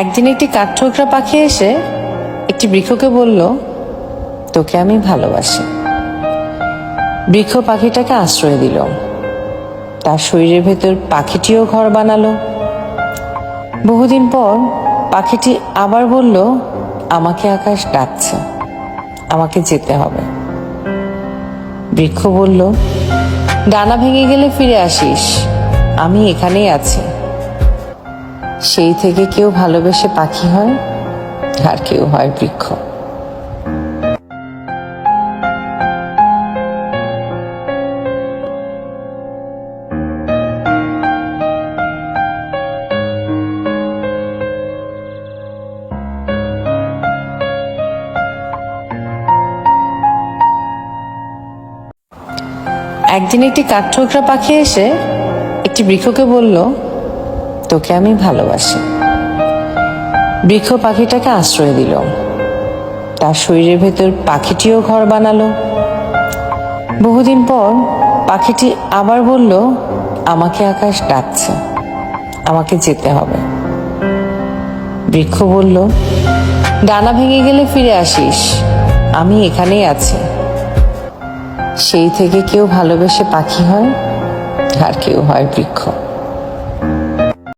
একদিন একটি কাঠঠোকরা পাখি এসে একটি বৃক্ষকে বলল, তোকে আমি ভালোবাসি। বৃক্ষ পাখিটাকে আশ্রয় দিল। তার শরীরের ভেতর পাখিটিও ঘর বানালো। বহুদিন পর পাখিটি আবার বলল, আমাকে আকাশ ডাকছে, আমাকে যেতে হবে। বৃক্ষ বলল, ডানা ভেঙে গেলে ফিরে আসিস, আমি এখানেই আছি। সেই থেকে কেউ ভালোবেসে পাখি হয় আর কেউ হয় বৃক্ষ। একদিন একটি কাঠঠোকরা পাখি এসে একটি বৃক্ষকে বলল তোকে আমি ভালোবাসি। বৃক্ষ পাখিটাকে আশ্রয় দিল। তার শরীরের ভেতর পাখিটিও ঘর বানালো। বহুদিন পর পাখিটি আবার বলল, আমাকে আকাশ ডাকছে। আমাকে যেতে হবে। বৃক্ষ বলল, ডানা ভেঙে গেলে ফিরে আসিস। আমি এখানেই আছি। সেই থেকে কেউ ভালোবেসে পাখি হয়, আর কেউ হয় বৃক্ষ।